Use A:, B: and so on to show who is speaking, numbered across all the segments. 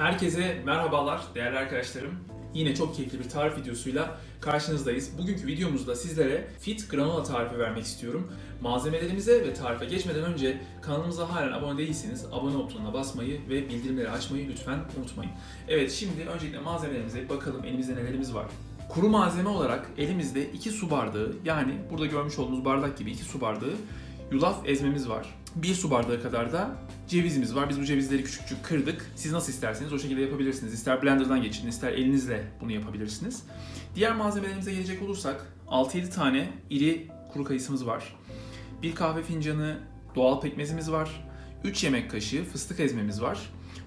A: Herkese merhabalar değerli arkadaşlarım. Yine çok keyifli bir tarif videosuyla karşınızdayız. Bugünkü videomuzda sizlere fit granola tarifi vermek istiyorum. Malzemelerimize ve tarife geçmeden önce kanalımıza halen abone değilseniz abone butonuna basmayı ve bildirimleri açmayı lütfen unutmayın. Evet şimdi öncelikle malzemelerimize bakalım elimizde nelerimiz var. Kuru malzeme olarak elimizde 2 su bardağı yani burada görmüş olduğunuz bardak gibi 2 su bardağı yulaf ezmemiz var. 1 su bardağı kadar da cevizimiz var. Biz bu cevizleri küçük küçük kırdık. Siz nasıl isterseniz o şekilde yapabilirsiniz. İster blenderdan geçirin, ister elinizle bunu yapabilirsiniz. Diğer malzemelerimize gelecek olursak 6-7 tane iri kuru kayısımız var. 1 kahve fincanı doğal pekmezimiz var. 3 yemek kaşığı fıstık ezmemiz var.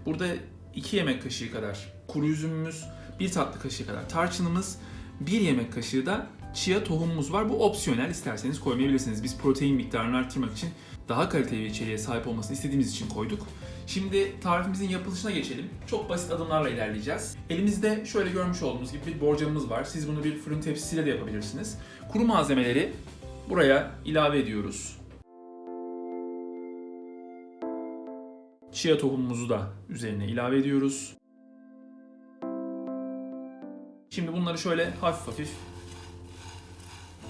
A: Burada 2 yemek kaşığı kadar kuru üzümümüz, 1 tatlı kaşığı kadar tarçınımız, 1 yemek kaşığı da chia tohumumuz var. Bu opsiyonel isterseniz koymayabilirsiniz. Biz protein miktarını arttırmak için daha kaliteli bir içeriğe sahip olmasını istediğimiz için koyduk. Şimdi tarifimizin yapılışına geçelim. Çok basit adımlarla ilerleyeceğiz. Elimizde şöyle görmüş olduğunuz gibi bir borcamımız var. Siz bunu bir fırın tepsisiyle de yapabilirsiniz. Kuru malzemeleri buraya ilave ediyoruz. Chia tohumumuzu da üzerine ilave ediyoruz. Şimdi bunları şöyle hafif hafif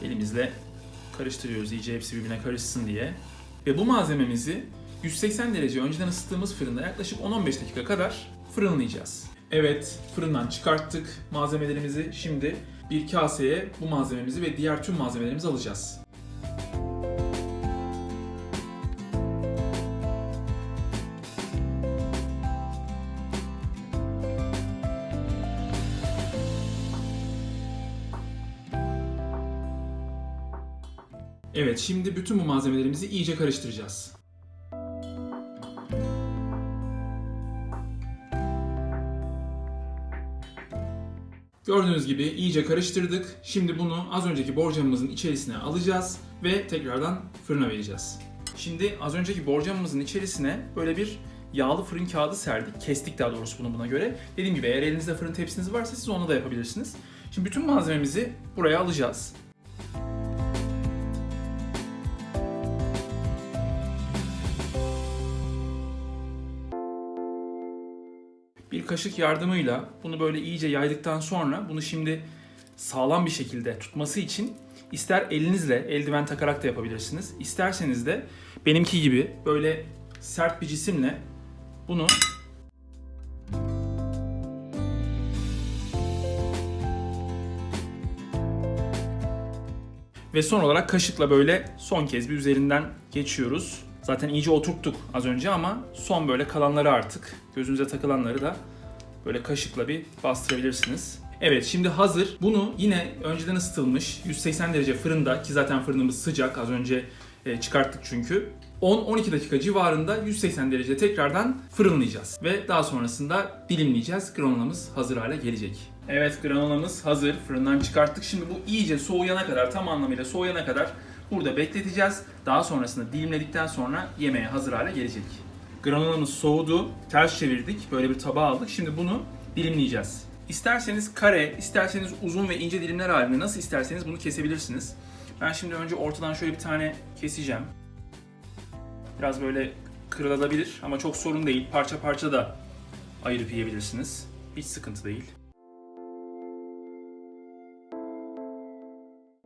A: elimizle karıştırıyoruz iyice hepsi birbirine karışsın diye. Ve bu malzememizi 180 derece önceden ısıttığımız fırında yaklaşık 10-15 dakika kadar fırınlayacağız. Evet, fırından çıkarttık malzemelerimizi. Şimdi bir kaseye bu malzememizi ve diğer tüm malzemelerimizi alacağız. Evet, şimdi bütün bu malzemelerimizi iyice karıştıracağız. Gördüğünüz gibi iyice karıştırdık. Şimdi bunu az önceki borcamımızın içerisine alacağız ve tekrardan fırına vereceğiz. Şimdi az önceki borcamımızın içerisine böyle bir yağlı fırın kağıdı serdik. Kestik daha doğrusu bunu buna göre. Dediğim gibi eğer elinizde fırın tepsiniz varsa siz onu da yapabilirsiniz. Şimdi bütün malzememizi buraya alacağız. Bir kaşık yardımıyla bunu böyle iyice yaydıktan sonra bunu şimdi sağlam bir şekilde tutması için ister elinizle eldiven takarak da yapabilirsiniz. İsterseniz de benimki gibi böyle sert bir cisimle bunu ve son olarak kaşıkla böyle son kez bir üzerinden geçiyoruz. Zaten iyice oturttuk az önce ama son böyle kalanları artık gözünüze takılanları da böyle kaşıkla bir bastırabilirsiniz. Evet şimdi hazır. Bunu yine önceden ısıtılmış 180 derece fırında ki zaten fırınımız sıcak az önce e, çıkarttık çünkü. 10-12 dakika civarında 180 derece tekrardan fırınlayacağız. Ve daha sonrasında dilimleyeceğiz. Granolamız hazır hale gelecek. Evet granolamız hazır. Fırından çıkarttık. Şimdi bu iyice soğuyana kadar tam anlamıyla soğuyana kadar burada bekleteceğiz. Daha sonrasında dilimledikten sonra yemeğe hazır hale gelecek. Granolamız soğudu. Ters çevirdik. Böyle bir tabağa aldık. Şimdi bunu dilimleyeceğiz. İsterseniz kare, isterseniz uzun ve ince dilimler halinde nasıl isterseniz bunu kesebilirsiniz. Ben şimdi önce ortadan şöyle bir tane keseceğim. Biraz böyle kırılabilir ama çok sorun değil. Parça parça da ayırıp yiyebilirsiniz. Hiç sıkıntı değil.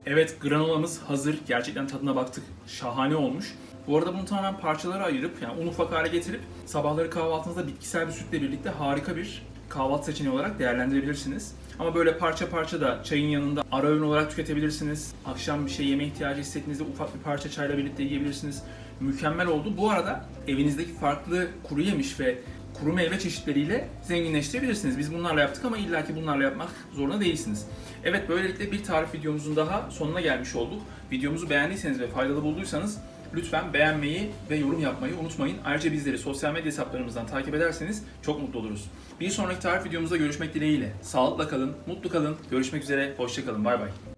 A: Evet granolamız hazır. Gerçekten tadına baktık. Şahane olmuş. Bu arada bunu tamamen parçalara ayırıp yani un ufak hale getirip sabahları kahvaltınızda bitkisel bir sütle birlikte harika bir kahvaltı seçeneği olarak değerlendirebilirsiniz. Ama böyle parça parça da çayın yanında ara öğün olarak tüketebilirsiniz. Akşam bir şey yeme ihtiyacı hissettiğinizde ufak bir parça çayla birlikte yiyebilirsiniz. Mükemmel oldu. Bu arada evinizdeki farklı kuru yemiş ve kuru meyve çeşitleriyle zenginleştirebilirsiniz. Biz bunlarla yaptık ama illaki bunlarla yapmak zorunda değilsiniz. Evet böylelikle bir tarif videomuzun daha sonuna gelmiş olduk. Videomuzu beğendiyseniz ve faydalı bulduysanız lütfen beğenmeyi ve yorum yapmayı unutmayın. Ayrıca bizleri sosyal medya hesaplarımızdan takip ederseniz çok mutlu oluruz. Bir sonraki tarif videomuzda görüşmek dileğiyle. Sağlıkla kalın, mutlu kalın. Görüşmek üzere, hoşça kalın. Bay bay.